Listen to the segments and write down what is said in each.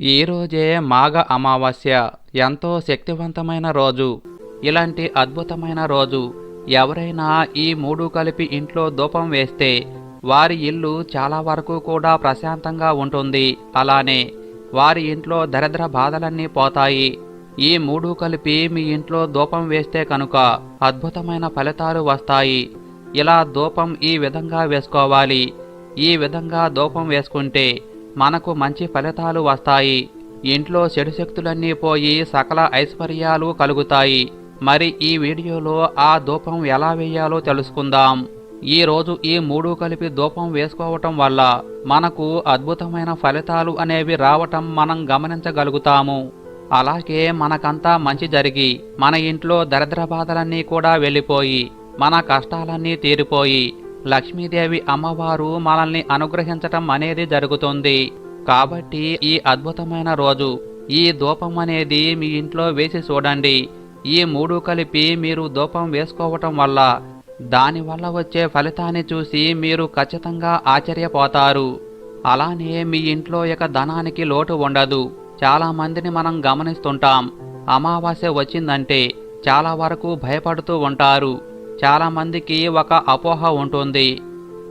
ఈరోజే మాఘ అమావాస్య ఎంతో శక్తివంతమైన రోజు. ఇలాంటి అద్భుతమైన రోజు. ఎవరైనా ఈ మూడు కలిపి ఇంట్లో ధూపం వేస్తే వారి ఇల్లు చాలా వరకు కూడా ప్రశాంతంగా ఉంటుంది. అలానే వారి ఇంట్లో దరిద్ర బాధలన్నీ పోతాయి. ఈ మూడు కలిపి మీ ఇంట్లో ధూపం వేస్తే కనుక అద్భుతమైన ఫలితాలు వస్తాయి. ఇలా ధూపం ఈ విధంగా వేసుకోవాలి. ఈ విధంగా ధూపం వేసుకుంటే మనకు మంచి ఫలితాలు వస్తాయి. ఇంట్లో చెడు శక్తులన్నీ పోయి సకల ఐశ్వర్యాలు కలుగుతాయి. మరి ఈ వీడియోలో ఆ ధూపం ఎలా వేయాలో తెలుసుకుందాం. ఈ రోజు ఈ మూడు కలిపి ధూపం వేసుకోవటం వల్ల మనకు అద్భుతమైన ఫలితాలు అనేవి రావటం మనం గమనించగలుగుతాము. అలాగే మనకంతా మంచి జరిగి మన ఇంట్లో దరిద్ర బాధలన్నీ కూడా వెళ్ళిపోయి మన కష్టాలన్నీ తీరిపోయి లక్ష్మీదేవి అమ్మవారు మనల్ని అనుగ్రహించటం అనేది జరుగుతుంది. కాబట్టి ఈ అద్భుతమైన రోజు ఈ ధూపం అనేది మీ ఇంట్లో వేసి చూడండి. ఈ మూడు కలిపి మీరు ధూపం వేసుకోవటం వల్ల దానివల్ల వచ్చే ఫలితాన్ని చూసి మీరు ఖచ్చితంగా ఆశ్చర్యపోతారు. అలానే మీ ఇంట్లో ఇక ధనానికి లోటు ఉండదు. చాలా మందిని మనం గమనిస్తుంటాం. అమావాస్య వచ్చిందంటే చాలా వరకు భయపడుతూ ఉంటారు. చాలామందికి ఒక అపోహ ఉంటుంది.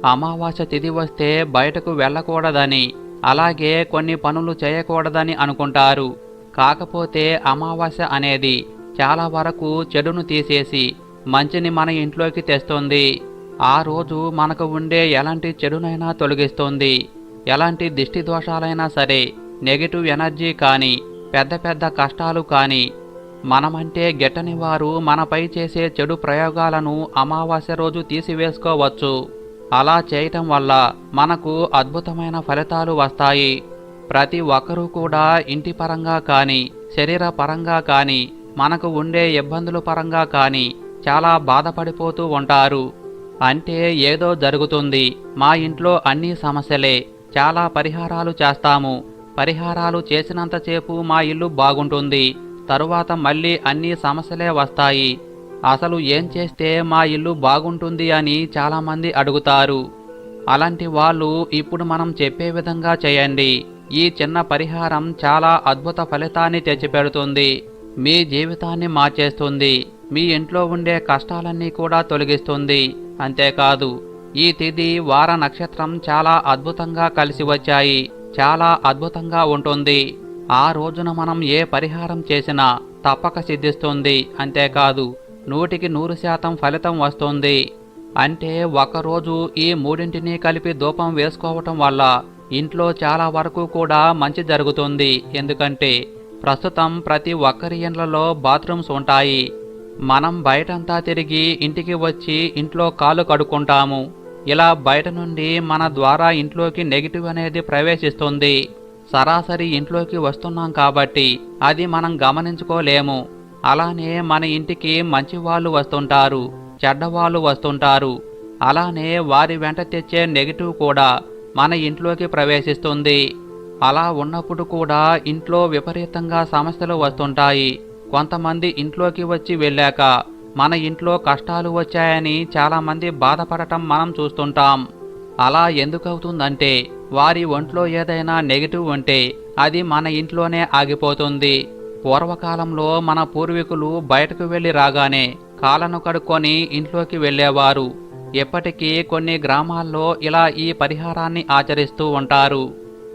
అమావాస్య తిథి వస్తే బయటకు వెళ్ళకూడదని అలాగే కొన్ని పనులు చేయకూడదని అనుకుంటారు. కాకపోతే అమావాస్య అనేది చాలా వరకు చెడును తీసేసి మంచిని మన ఇంట్లోకి తెస్తుంది. ఆ రోజు మనకు ఉండే ఎలాంటి చెడునైనా తొలగిస్తుంది. ఎలాంటి దిష్టి దోషాలైనా సరే నెగిటివ్ ఎనర్జీ కానీ పెద్ద పెద్ద కష్టాలు కానీ మనమంటే గెట్టని వారు మనపై చేసే చెడు ప్రయోగాలను అమావాస్య రోజు తీసివేసుకోవచ్చు. అలా చేయటం వల్ల మనకు అద్భుతమైన ఫలితాలు వస్తాయి. ప్రతి ఒక్కరూ కూడా ఇంటి పరంగా కానీ శరీర పరంగా కానీ మనకు ఉండే ఇబ్బందుల పరంగా కానీ చాలా బాధపడిపోతూ ఉంటారు. అంటే ఏదో జరుగుతుంది మా ఇంట్లో అన్ని సమస్యలే చాలా పరిహారాలు చేస్తాము. పరిహారాలు చేసినంతసేపు మా ఇల్లు బాగుంటుంది. తరువాత మళ్ళీ అన్ని సమస్యలే వస్తాయి. అసలు ఏం చేస్తే మా ఇల్లు బాగుంటుంది అని చాలామంది అడుగుతారు. అలాంటి వాళ్ళు ఇప్పుడు మనం చెప్పే విధంగా చేయండి. ఈ చిన్న పరిహారం చాలా అద్భుత ఫలితాన్ని తెచ్చిపెడుతుంది. మీ జీవితాన్ని మార్చేస్తుంది. మీ ఇంట్లో ఉండే కష్టాలన్నీ కూడా తొలగిస్తుంది. అంతేకాదు ఈ తిథి వార నక్షత్రం చాలా అద్భుతంగా కలిసి వచ్చాయి. చాలా అద్భుతంగా ఉంటుంది. ఆ రోజున మనం ఏ పరిహారం చేసినా తప్పక సిద్ధిస్తుంది. అంతేకాదు నూటికి నూరు శాతం ఫలితం వస్తుంది. అంటే ఒకరోజు ఈ మూడింటిని కలిపి ధూపం వేసుకోవటం వల్ల ఇంట్లో చాలా వరకు కూడా మంచి జరుగుతుంది. ఎందుకంటే ప్రస్తుతం ప్రతి ఒక్కరి ఇండ్లలో బాత్రూమ్స్ ఉంటాయి. మనం బయటంతా తిరిగి ఇంటికి వచ్చి ఇంట్లో కాలు కడుక్కుంటాము. ఇలా బయట నుండి మన ద్వారా ఇంట్లోకి నెగిటివ్ అనేది ప్రవేశిస్తుంది. సరాసరి ఇంట్లోకి వస్తున్నాం కాబట్టి అది మనం గమనించుకోలేము. అలానే మన ఇంటికి మంచి వాళ్ళు వస్తుంటారు చెడ్డవాళ్ళు వస్తుంటారు. అలానే వారి వెంట తెచ్చే నెగిటివ్ కూడా మన ఇంట్లోకి ప్రవేశిస్తుంది. అలా ఉన్నప్పుడు కూడా ఇంట్లో విపరీతంగా సమస్యలు వస్తుంటాయి. కొంతమంది ఇంట్లోకి వచ్చి వెళ్ళాక మన ఇంట్లో కష్టాలు వచ్చాయని చాలామంది బాధపడటం మనం చూస్తుంటాం. అలా ఎందుకవుతుందంటే వారి ఒంట్లో ఏదైనా నెగిటివ్ ఉంటే అది మన ఇంట్లోనే ఆగిపోతుంది. పూర్వకాలంలో మన పూర్వీకులు బయటకు వెళ్ళి రాగానే కాళ్ళను కడుక్కొని ఇంట్లోకి వెళ్ళేవారు. ఇప్పటికీ కొన్ని గ్రామాల్లో ఇలా ఈ పరిహారాన్ని ఆచరిస్తూ ఉంటారు.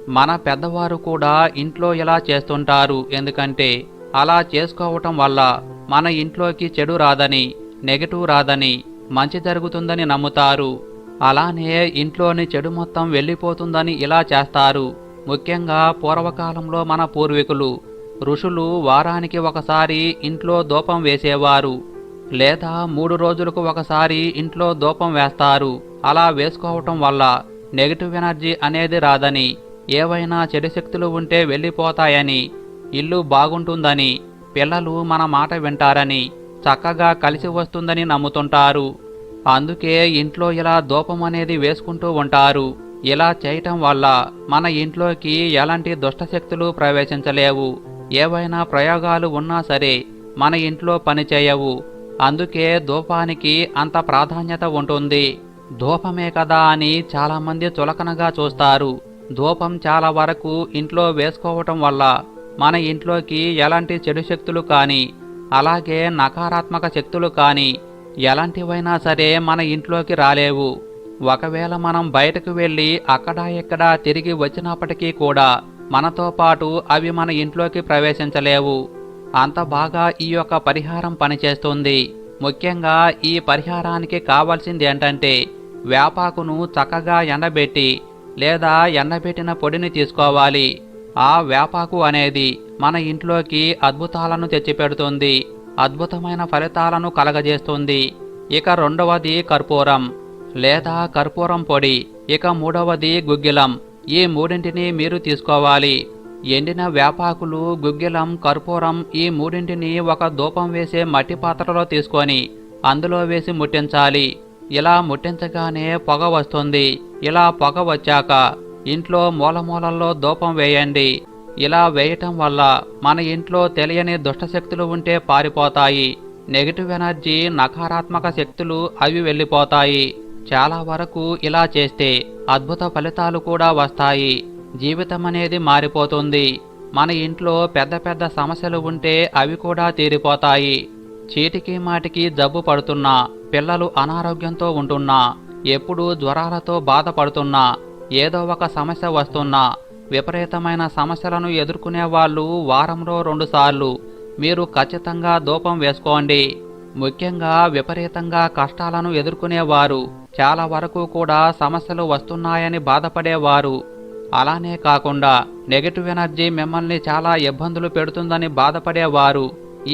మన పెద్దవారు కూడా ఇంట్లో ఇలా చేస్తుంటారు. ఎందుకంటే అలా చేసుకోవటం వల్ల మన ఇంట్లోకి చెడు రాదని నెగటివ్ రాదని మంచి జరుగుతుందని నమ్ముతారు. అలానే ఇంట్లోని చెడు మొత్తం వెళ్ళిపోతుందని ఇలా చేస్తారు. ముఖ్యంగా పూర్వకాలంలో మన పూర్వీకులు. ఋషులు వారానికి ఒకసారి ఇంట్లో దూపం వేసేవారు. లేదా మూడు రోజులకు ఒకసారి ఇంట్లో దూపం వేస్తారు. అలా వేసుకోవటం వల్ల నెగిటివ్ ఎనర్జీ అనేది రాదని ఏవైనా చెడు శక్తులు ఉంటే వెళ్ళిపోతాయని ఇల్లు బాగుంటుందని పిల్లలు మన మాట వింటారని చక్కగా కలిసి వస్తుందని నమ్ముతుంటారు. అందుకే ఇంట్లో ఇలా దూపం అనేది వేసుకుంటూ ఉంటారు. ఇలా చేయటం వల్ల మన ఇంట్లోకి ఎలాంటి దుష్టశక్తులు ప్రవేశించలేవు. ఏవైనా ప్రయోగాలు ఉన్నా సరే మన ఇంట్లో పనిచేయవు అందుకే ధూపానికి అంత ప్రాధాన్యత ఉంటుంది. ధూపమే కదా అని చాలామంది చులకనగా చూస్తారు. ధూపం చాలా వరకు ఇంట్లో వేసుకోవటం వల్ల మన ఇంట్లోకి ఎలాంటి చెడు శక్తులు కానీ అలాగే నకారాత్మక శక్తులు కానీ ఎలాంటివైనా సరే మన ఇంట్లోకి రాలేవు. ఒకవేళ మనం బయటకు వెళ్ళి అక్కడ ఇక్కడ తిరిగి వచ్చినప్పటికీ కూడా మనతో పాటు అవి మన ఇంట్లోకి ప్రవేశించలేవు. అంత బాగా ఈ యొక్క పరిహారం పనిచేస్తుంది. ముఖ్యంగా ఈ పరిహారానికి కావాల్సింది ఏంటంటే వేపాకును చక్కగా ఎండబెట్టి లేదా ఎండబెట్టిన పొడిని తీసుకోవాలి. ఆ వేపాకు అనేది మన ఇంట్లోకి అద్భుతాలను తెచ్చిపెడుతుంది. అద్భుతమైన ఫలితాలను కలగజేస్తుంది. ఇక రెండవది కర్పూరం. లేదా కర్పూరం పొడి. ఇక మూడవది గుగ్గిలం. ఈ మూడింటిని మీరు తీసుకోవాలి. ఎండిన వేపాకులు గుగ్గిలం కర్పూరం ఈ మూడింటిని ఒక ధూపం వేసే మట్టి పాత్రలో తీసుకొని అందులో వేసి ముట్టించాలి. ఇలా ముట్టించగానే పొగ వస్తుంది. ఇలా పొగ వచ్చాక ఇంట్లో మూలమూలల్లో ధూపం వేయండి. ఇలా వేయటం వల్ల మన ఇంట్లో తెలియని దుష్టశక్తులు ఉంటే పారిపోతాయి. నెగిటివ్ ఎనర్జీ నకారాత్మక శక్తులు అవి వెళ్ళిపోతాయి. చాలా వరకు ఇలా చేస్తే అద్భుత ఫలితాలు కూడా వస్తాయి. జీవితం అనేది మారిపోతుంది. మన ఇంట్లో పెద్ద పెద్ద సమస్యలు ఉంటే అవి కూడా తీరిపోతాయి. చీటికి మాటికి జబ్బు పడుతున్నా పిల్లలు అనారోగ్యంతో ఉంటున్నా ఎప్పుడూ జ్వరాలతో బాధపడుతున్నా ఏదో ఒక సమస్య వస్తున్నా విపరీతమైన సమస్యలను ఎదుర్కొనే వాళ్ళు వారంలో రెండుసార్లు. మీరు ఖచ్చితంగా ధూపం వేసుకోండి. ముఖ్యంగా విపరీతంగా కష్టాలను ఎదుర్కొనేవారు చాలా వరకు కూడా సమస్యలు వస్తున్నాయని బాధపడేవారు. అలానే కాకుండా నెగటివ్ ఎనర్జీ మిమ్మల్ని చాలా ఇబ్బందులు పెడుతుందని బాధపడేవారు.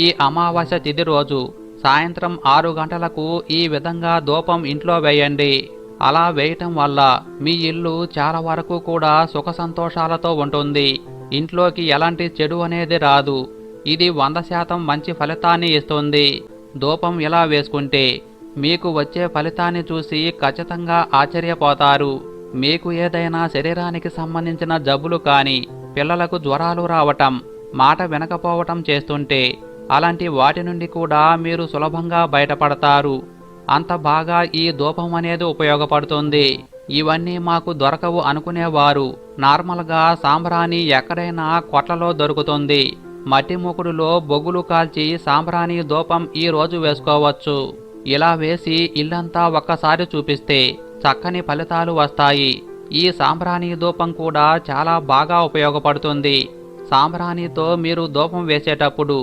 ఈ అమావాస్య తిథి రోజు సాయంత్రం ఆరు గంటలకు ఈ విధంగా ధూపం ఇంట్లో వేయండి. అలా వేయటం వల్ల మీ ఇల్లు చాలా వరకు కూడా సుఖ సంతోషాలతో ఉంటుంది. ఇంట్లోకి ఎలాంటి చెడు అనేది రాదు. ఇది వంద శాతం మంచి ఫలితాన్ని ఇస్తుంది. ధూపం ఇలా వేసుకుంటే మీకు వచ్చే ఫలితాన్ని చూసి ఖచ్చితంగా ఆశ్చర్యపోతారు. మీకు ఏదైనా శరీరానికి సంబంధించిన జబ్బులు కానీ పిల్లలకు జ్వరాలు రావటం మాట వినకపోవటం చేస్తుంటే అలాంటి వాటి నుండి కూడా మీరు సులభంగా బయటపడతారు. అంత బాగా ఈ ధూపం అనేది ఉపయోగపడుతుంది. ఇవన్నీ మాకు దొరకవు అనుకునేవారు. నార్మల్గా సాంబ్రాణి ఎక్కడైనా కొట్లలో దొరుకుతుంది. మట్టి మూకుడులో బొగ్గులు కాల్చి సాంబ్రాణి ధూపం ఈ రోజు వేసుకోవచ్చు. ఇలా వేసి ఇల్లంతా ఒక్కసారి చూపిస్తే చక్కని ఫలితాలు వస్తాయి. ఈ సాంబ్రాణి ధూపం కూడా చాలా బాగా ఉపయోగపడుతుంది. సాంబ్రాణితో మీరు ధూపం వేసేటప్పుడు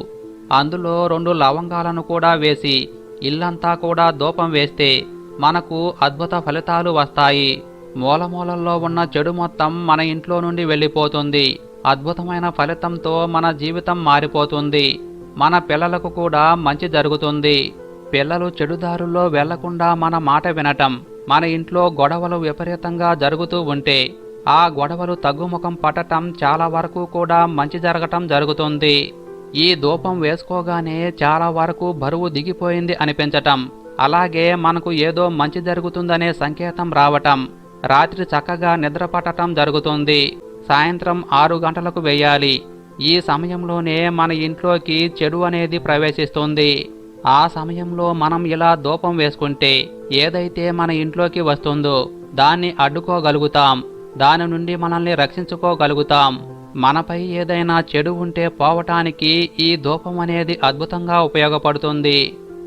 అందులో రెండు లవంగాలను కూడా వేసి ఇల్లంతా కూడా దూపం వేస్తే మనకు అద్భుత ఫలితాలు వస్తాయి. మూలమూలల్లో ఉన్న చెడు మొత్తం మన ఇంట్లో నుండి వెళ్ళిపోతుంది. అద్భుతమైన ఫలితంతో మన జీవితం మారిపోతుంది. మన పిల్లలకు కూడా మంచి జరుగుతుంది. పిల్లలు చెడుదారుల్లో వెళ్ళకుండా మన మాట వినటం మన ఇంట్లో గొడవలు విపరీతంగా జరుగుతూ ఉంటే ఆ గొడవలు తగ్గుముఖం పట్టటం చాలా వరకు కూడా మంచి జరగటం జరుగుతుంది. ఈ ధూపం వేసుకోగానే చాలా వరకు బరువు దిగిపోయింది అనిపించటం. అలాగే మనకు ఏదో మంచి జరుగుతుందనే సంకేతం రావటం. రాత్రి చక్కగా నిద్రపట్టడం జరుగుతుంది. సాయంత్రం ఆరు గంటలకు వేయాలి. ఈ సమయంలోనే మన ఇంట్లోకి చెడు అనేది ప్రవేశిస్తుంది. ఆ సమయంలో మనం ఇలా ధూపం వేసుకుంటే ఏదైతే మన ఇంట్లోకి వస్తుందో దాన్ని అడ్డుకోగలుగుతాం. దాని నుండి మనల్ని రక్షించుకోగలుగుతాం. మనపై ఏదైనా చెడు ఉంటే పోవటానికి ఈ ధూపం అనేది అద్భుతంగా ఉపయోగపడుతుంది.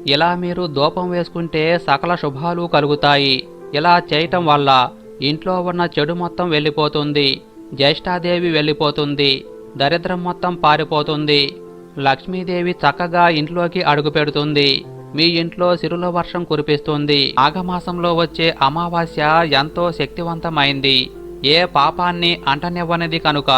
ఇలా మీరు ధూపం వేసుకుంటే సకల శుభాలు కలుగుతాయి. ఇలా చేయటం వల్ల ఇంట్లో ఉన్న చెడు మొత్తం వెళ్ళిపోతుంది. జ్యేష్ఠాదేవి వెళ్ళిపోతుంది. దరిద్రం మొత్తం పారిపోతుంది. లక్ష్మీదేవి చక్కగా ఇంట్లోకి అడుగుపెడుతుంది మీ ఇంట్లో సిరుల వర్షం కురిపిస్తుంది. ఆగమాసంలో వచ్చే అమావాస్య ఎంతో శక్తివంతమైంది. ఏ పాపాన్ని అంటనివ్వనిది కనుక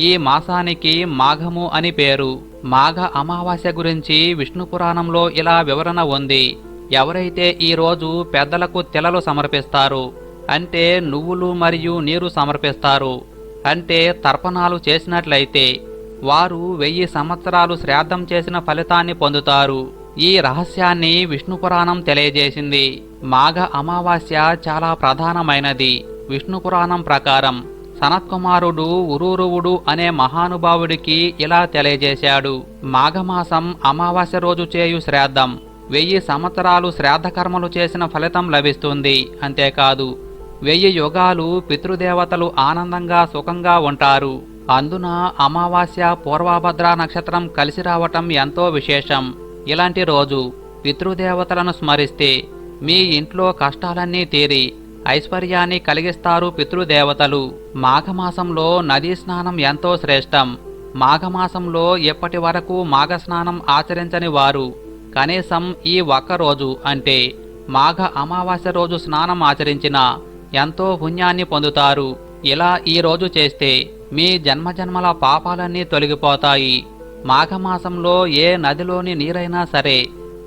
ఈ మాసానికి మాఘము అని పేరు. మాఘ అమావాస్య గురించి విష్ణు పురాణంలో ఇలా వివరణ ఉంది. ఎవరైతే ఈ రోజు పెద్దలకు తెలలు సమర్పిస్తారు అంటే నువ్వులు మరియు నీరు సమర్పిస్తారు అంటే తర్పణాలు చేసినట్లయితే వారు వెయ్యి సంవత్సరాలు శ్రాద్ధం చేసిన ఫలితాన్ని పొందుతారు. ఈ రహస్యాన్ని విష్ణు పురాణం తెలియజేసింది. మాఘ అమావాస్య చాలా ప్రధానమైనది. విష్ణు పురాణం ప్రకారం సనత్కుమారుడు ఉరూరువుడు అనే మహానుభావుడికి ఇలా తెలియజేశాడు. మాఘమాసం అమావాస్య రోజు చేయు శ్రాద్ధం. వెయ్యి సంవత్సరాలు శ్రాద్ధకర్మలు చేసిన ఫలితం లభిస్తుంది. అంతేకాదు వెయ్యి యుగాలు పితృదేవతలు ఆనందంగా సుఖంగా ఉంటారు. అందున అమావాస్య పూర్వభద్ర నక్షత్రం కలిసి రావటం ఎంతో విశేషం. ఇలాంటి రోజు పితృదేవతలను స్మరిస్తే మీ ఇంట్లో కష్టాలన్నీ తీరి ఐశ్వర్యాన్ని కలిగిస్తారు పితృదేవతలు. మాఘమాసంలో నదీ స్నానం ఎంతో శ్రేష్టం. మాఘమాసంలో ఎప్పటి వరకు మాఘస్నానం ఆచరించని వారు? కనీసం ఈ ఒక్క రోజు అంటే మాఘ అమావాస్య రోజు స్నానం ఆచరించిన ఎంతో పుణ్యాన్ని పొందుతారు. ఇలా ఈ రోజు చేస్తే మీ జన్మజన్మల పాపాలన్నీ తొలగిపోతాయి. మాఘమాసంలో ఏ నదిలోని నీరైనా సరే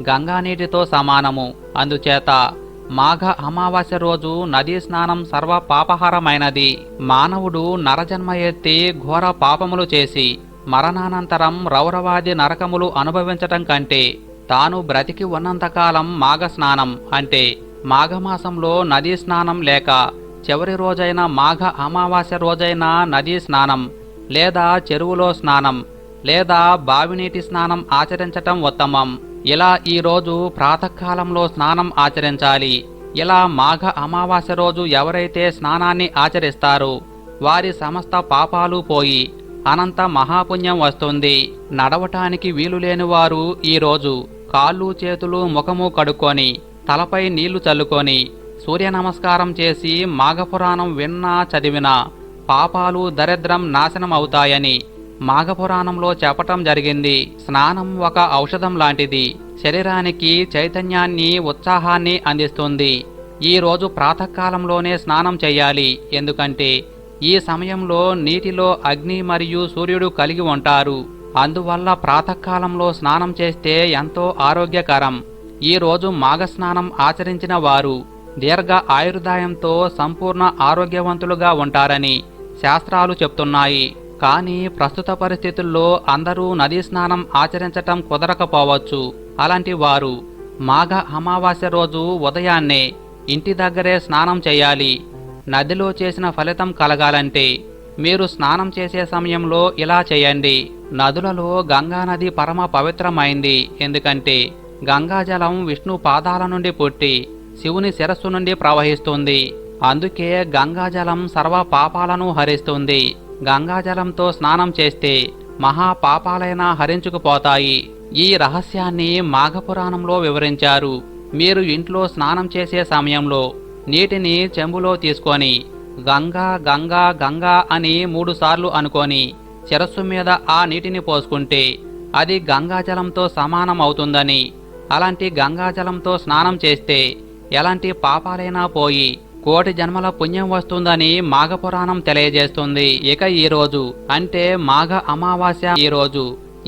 గంగా నీటితో సమానము. అందుచేత మాఘ అమావాస్య రోజు నదీ స్నానం సర్వ పాపహారమైనది. మానవుడు నరజన్మ ఎత్తి ఘోర పాపములు చేసి మరణానంతరం రౌరవాది నరకములు అనుభవించటం కంటే తాను బ్రతికి ఉన్నంతకాలం మాఘ స్నానం అంటే మాఘమాసంలో నదీ స్నానం లేక చివరి రోజైన మాఘ అమావాస్య రోజైన నదీ స్నానం లేదా చెరువులో స్నానం లేదా బావినీటి స్నానం ఆచరించటం ఉత్తమం. ఇలా ఈరోజు ప్రాతకాలంలో స్నానం ఆచరించాలి? ఇలా మాఘ అమావాస్య రోజు ఎవరైతే స్నానాన్ని ఆచరిస్తారు వారి సమస్త పాపాలు పోయి అనంత మహాపుణ్యం వస్తుంది. నడవటానికి వీలు లేని వారు ఈరోజు కాళ్ళు చేతులు ముఖము కడుక్కొని తలపై నీళ్ళు చల్లుకొని సూర్య నమస్కారం చేసి మాఘపురాణం విన్నా చదివినా పాపాలు దరిద్రం నాశనం అవుతాయని మాఘపురాణంలో చెప్పటం జరిగింది. స్నానం ఒక ఔషధం లాంటిది. శరీరానికి చైతన్యాన్ని ఉత్సాహాన్ని అందిస్తుంది. ఈ రోజు ప్రాతకాలంలోనే స్నానం చేయాలి. ఎందుకంటే ఈ సమయంలో నీటిలో అగ్ని మరియు సూర్యుడు కలిగి ఉంటారు. అందువల్ల ప్రాతకాలంలో స్నానం చేస్తే ఎంతో ఆరోగ్యకరం. ఈ రోజు మాఘస్నానం ఆచరించిన వారు దీర్ఘ ఆయుర్దాయంతో సంపూర్ణ ఆరోగ్యవంతులుగా ఉంటారని శాస్త్రాలు చెప్తున్నాయి. కానీ ప్రస్తుత పరిస్థితుల్లో అందరూ నదీ స్నానం ఆచరించటం కుదరకపోవచ్చు. అలాంటి వారు మాఘ అమావాస్య రోజు ఉదయాన్నే ఇంటి దగ్గరే స్నానం చేయాలి. నదిలో చేసిన ఫలితం కలగాలంటే మీరు స్నానం చేసే సమయంలో ఇలా చేయండి. నదులలో గంగా నది పరమ పవిత్రమైంది. ఎందుకంటే గంగాజలం విష్ణు పాదాల నుండి పుట్టి శివుని శిరస్సు నుండి ప్రవహిస్తుంది. అందుకే గంగాజలం సర్వ పాపాలను హరిస్తుంది. గంగాజలంతో స్నానం చేస్తే మహా పాపాలైనా హరించుకుపోతాయి. ఈ రహస్యాన్ని మాఘపురాణంలో వివరించారు. మీరు ఇంట్లో స్నానం చేసే సమయంలో నీటిని చెంబులో తీసుకొని గంగా గంగా గంగా అని మూడుసార్లు అనుకొని శిరస్సు మీద ఆ నీటిని పోసుకుంటే అది గంగాజలంతో సమానం అవుతుందని అలాంటి గంగాజలంతో స్నానం చేస్తే ఎలాంటి పాపాలైనా పోయి కోటి జన్మల పుణ్యం వస్తుందని మాఘపురాణం తెలియజేస్తుంది. ఇక ఈ రోజు అంటే మాఘ అమావాస్య ఈ రోజు.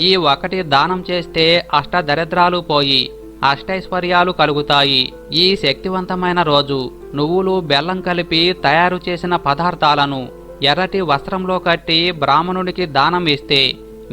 ఈ ఒకటి దానం చేస్తే అష్టదరిద్రాలు పోయి అష్టైశ్వర్యాలు కలుగుతాయి. ఈ శక్తివంతమైన రోజు నువ్వులు బెల్లం కలిపి తయారు చేసిన పదార్థాలను ఎర్రటి వస్త్రంలో కట్టి బ్రాహ్మణుడికి దానం ఇస్తే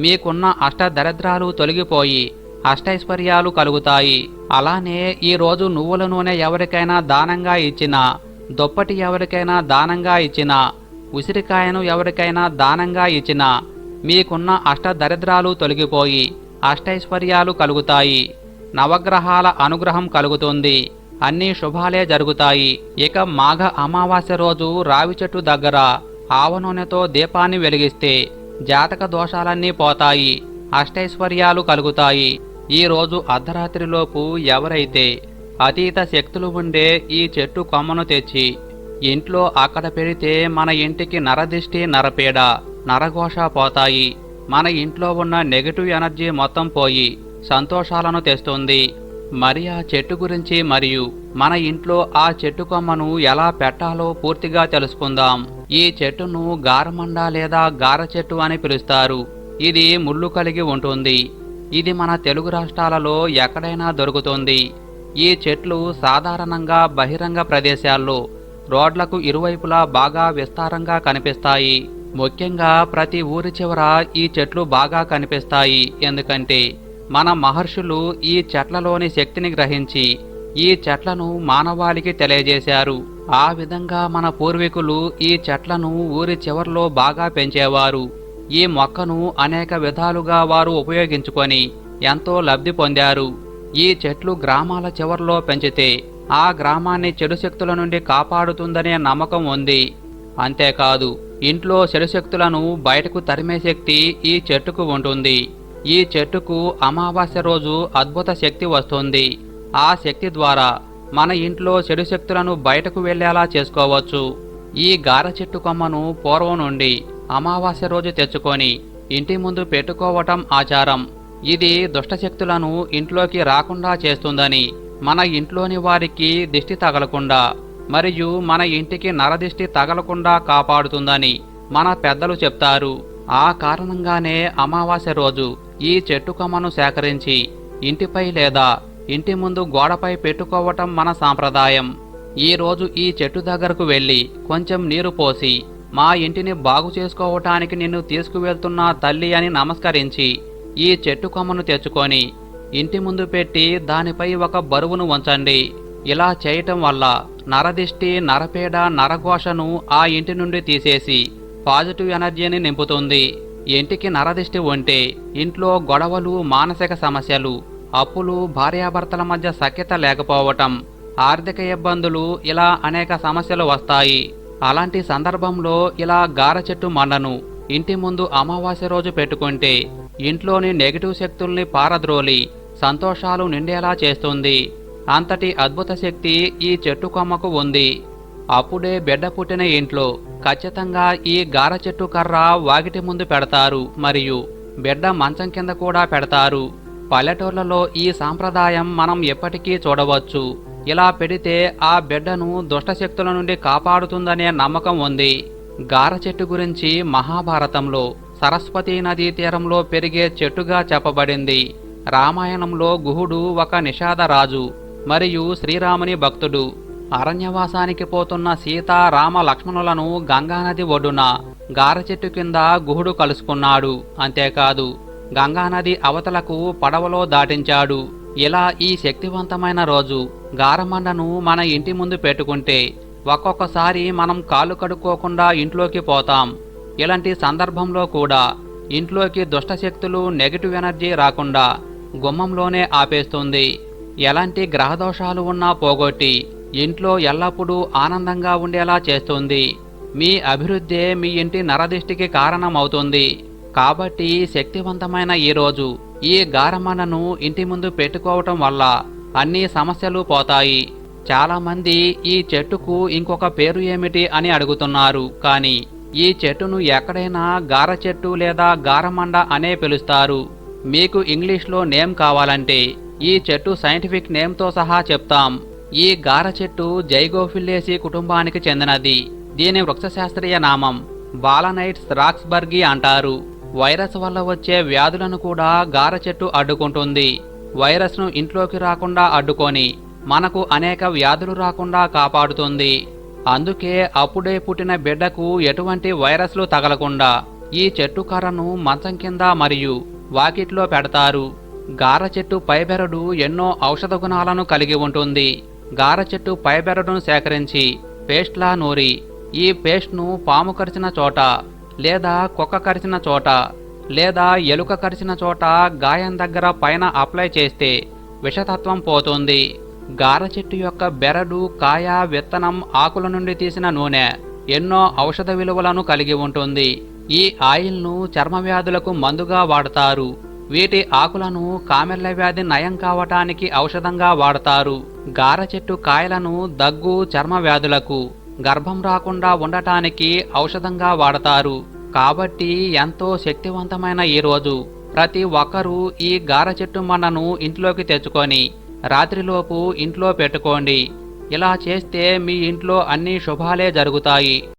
మీకున్న అష్టదరిద్రాలు తొలగిపోయి అష్టైశ్వర్యాలు కలుగుతాయి. అలానే ఈ రోజు నువ్వుల నూనె ఎవరికైనా దానంగా ఇచ్చినా దుప్పటి ఎవరికైనా దానంగా ఇచ్చినా ఉసిరికాయను ఎవరికైనా దానంగా ఇచ్చినా మీకున్న అష్టదరిద్రాలు తొలగిపోయి అష్టైశ్వర్యాలు కలుగుతాయి. నవగ్రహాల అనుగ్రహం కలుగుతుంది. అన్ని శుభాలే జరుగుతాయి. ఇక మాఘ అమావాస్య రోజు రావి చెట్టు దగ్గర ఆవ నూనెతో దీపాన్ని వెలిగిస్తే జాతక దోషాలన్నీ పోతాయి. అష్టైశ్వర్యాలు కలుగుతాయి. ఈరోజు అర్ధరాత్రిలోపు ఎవరైతే అతీత శక్తులు ఉండే ఈ చెట్టు కొమ్మను తెచ్చి ఇంట్లో అక్కడ పెడితే మన ఇంటికి నరదిష్టి నరపీడ నరఘోష పోతాయి. మన ఇంట్లో ఉన్న నెగటివ్ ఎనర్జీ మొత్తం పోయి సంతోషాలను తెస్తుంది. మరి ఆ చెట్టు గురించి మరియు మన ఇంట్లో ఆ చెట్టు కొమ్మను ఎలా పెట్టాలో పూర్తిగా తెలుసుకుందాం. ఈ చెట్టును గారమండ లేదా గార చెట్టు అని పిలుస్తారు. ఇది ముళ్ళు కలిగి ఉంటుంది. ఇది మన తెలుగు రాష్ట్రాలలో ఎక్కడైనా దొరుకుతుంది. ఈ చెట్లు సాధారణంగా బహిరంగ ప్రదేశాల్లో రోడ్లకు ఇరువైపులా బాగా విస్తారంగా కనిపిస్తాయి. ముఖ్యంగా ప్రతి ఊరి చివర ఈ చెట్లు బాగా కనిపిస్తాయి. ఎందుకంటే మన మహర్షులు ఈ చెట్లలోని శక్తిని గ్రహించి ఈ చెట్లను మానవాళికి తెలియజేశారు. ఆ విధంగా మన పూర్వీకులు ఈ చెట్లను ఊరి చివర్లో బాగా పెంచేవారు. ఈ మొక్కను అనేక విధాలుగా వారు ఉపయోగించుకొని ఎంతో లబ్ధి పొందారు. ఈ చెట్లు గ్రామాల చివర్లో పెంచితే ఆ గ్రామాన్ని చెడు శక్తుల నుండి కాపాడుతుందనే నమ్మకం ఉంది. అంతేకాదు ఇంట్లో చెడు శక్తులను బయటకు తరిమే శక్తి ఈ చెట్టుకు ఉంటుంది. ఈ చెట్టుకు అమావాస్య రోజు అద్భుత శక్తి వస్తుంది. ఆ శక్తి ద్వారా మన ఇంట్లో చెడు శక్తులను బయటకు వెళ్ళేలా చేసుకోవచ్చు. ఈ గార చెట్టు కొమ్మను పూర్వం నుండి అమావాస్య రోజు తెచ్చుకొని ఇంటి ముందు పెట్టుకోవటం ఆచారం. ఇది దుష్టశక్తులను ఇంట్లోకి రాకుండా చేస్తుందని మన ఇంట్లోని వారికి దిష్టి తగలకుండా మరియు మన ఇంటికి నరదిష్టి తగలకుండా కాపాడుతుందని మన పెద్దలు చెప్తారు. ఆ కారణంగానే అమావాస్య రోజు ఈ చెట్టు కొమ్మను సేకరించి ఇంటిపై లేదా ఇంటి ముందు గోడపై పెట్టుకోవటం మన సాంప్రదాయం. ఈరోజు ఈ చెట్టు దగ్గరకు వెళ్ళి కొంచెం నీరు పోసి మా ఇంటిని బాగు చేసుకోవటానికి నిన్ను తీసుకువెళ్తున్న తల్లి అని నమస్కరించి ఈ చెట్టు కొమ్మను తెచ్చుకొని ఇంటి ముందు పెట్టి దానిపై ఒక బరువును ఉంచండి ఇలా చేయటం వల్ల నరదిష్టి నరపేడ నరఘోషను ఆ ఇంటి నుండి తీసేసి పాజిటివ్ ఎనర్జీని నింపుతుంది. ఇంటికి నరదిష్టి ఉంటే ఇంట్లో గొడవలు మానసిక సమస్యలు అప్పులు భార్యాభర్తల మధ్య సఖ్యత లేకపోవటం ఆర్థిక ఇబ్బందులు ఇలా అనేక సమస్యలు వస్తాయి. అలాంటి సందర్భంలో ఇలా గార చెట్టు మండను ఇంటి ముందు అమావాస్య రోజు పెట్టుకుంటే ఇంట్లోని నెగిటివ్ శక్తుల్ని పారద్రోలి సంతోషాలు నిండేలా చేస్తుంది. అంతటి అద్భుత శక్తి ఈ చెట్టు కొమ్మకు ఉంది. అప్పుడే బిడ్డ పుట్టిన ఇంట్లో ఖచ్చితంగా ఈ గార చెట్టు కర్ర వాగిటి ముందు పెడతారు మరియు బిడ్డ మంచం కింద కూడా పెడతారు. పల్లెటూర్లలో ఈ సాంప్రదాయం మనం ఎప్పటికీ చూడవచ్చు. ఇలా పెడితే ఆ బిడ్డను దుష్టశక్తుల నుండి కాపాడుతుందనే నమ్మకం ఉంది. గార చెట్టు గురించి మహాభారతంలో సరస్వతీ నదీ తీరంలో పెరిగే చెట్టుగా చెప్పబడింది. రామాయణంలో గుహుడు ఒక నిషాద రాజు మరియు శ్రీరాముని భక్తుడు. అరణ్యవాసానికి పోతున్న సీత రామ లక్ష్మణులను గంగానది ఒడ్డున గార చెట్టు కింద గుహుడు కలుసుకున్నాడు. అంతేకాదు గంగానది అవతలకు పడవలో దాటించాడు. ఇలా ఈ శక్తివంతమైన రోజు గారమండను మన ఇంటి ముందు పెట్టుకుంటే ఒక్కొక్కసారి మనం కాలు కడుక్కోకుండా ఇంట్లోకి పోతాం. ఇలాంటి సందర్భంలో కూడా ఇంట్లోకి దుష్టశక్తులు నెగిటివ్ ఎనర్జీ రాకుండా గుమ్మంలోనే ఆపేస్తుంది. ఎలాంటి గ్రహదోషాలు ఉన్నా పోగొట్టి ఇంట్లో ఎల్లప్పుడూ ఆనందంగా ఉండేలా చేస్తుంది. మీ అభివృద్ధే మీ ఇంటి నరదిష్టికి కారణమవుతుంది. కాబట్టి శక్తివంతమైన ఈ రోజు ఈ గారమణను ఇంటి ముందు పెట్టుకోవటం వల్ల అన్ని సమస్యలు పోతాయి. చాలామంది ఈ చెట్టుకు ఇంకొక పేరు ఏమిటి అని అడుగుతున్నారు. కానీ ఈ చెట్టును ఎక్కడైనా గార చెట్టు లేదా గారమండ అనే పిలుస్తారు. మీకు ఇంగ్లీష్లో నేమ్ కావాలంటే ఈ చెట్టు సైంటిఫిక్ నేమ్తో సహా చెప్తాం. ఈ గార చెట్టు జైగోఫిల్లేసి కుటుంబానికి చెందినది. దీని వృక్షశాస్త్రీయ నామం బాలనైట్స్ రాక్స్బర్గి అంటారు. వైరస్ వల్ల వచ్చే వ్యాధులను కూడా గార చెట్టు అడ్డుకుంటుంది. వైరస్ను ఇంట్లోకి రాకుండా అడ్డుకొని మనకు అనేక వ్యాధులు రాకుండా కాపాడుతుంది. అందుకే అప్పుడే పుట్టిన బిడ్డకు ఎటువంటి వైరస్లు తగలకుండా ఈ చెట్టు కర్రను మంచం కింద మరియు వాకిట్లో పెడతారు. గార చెట్టు పైబెరడు ఎన్నో ఔషధ గుణాలను కలిగి ఉంటుంది. గార చెట్టు పైబెరడును సేకరించి పేస్ట్లా నూరి ఈ పేస్ట్ను పాము కరిచిన చోట లేదా కుక్క కరిచిన చోట లేదా ఎలుక కరిచిన చోట గాయం దగ్గర పైన అప్లై చేస్తే విషతత్వం పోతుంది. గార చెట్టు యొక్క బెరడు కాయ విత్తనం ఆకుల నుండి తీసిన నూనె ఎన్నో ఔషధ విలువలను కలిగి ఉంటుంది. ఈ ఆయిల్ను చర్మ వ్యాధులకు మందుగా వాడతారు. వీటి ఆకులను కామెర్ల వ్యాధి నయం కావటానికి ఔషధంగా వాడతారు. గార చెట్టు కాయలను దగ్గు చర్మ వ్యాధులకు గర్భం రాకుండా ఉండటానికి ఔషధంగా వాడతారు. కాబట్టి ఎంతో శక్తివంతమైన ఈ రోజు ప్రతి ఒక్కరూ ఈ గార చెట్టు మన్నను ఇంట్లోకి తెచ్చుకొని రాత్రిలోపు ఇంట్లో పెట్టుకోండి. ఇలా చేస్తే మీ ఇంట్లో అన్ని శుభాలే జరుగుతాయి.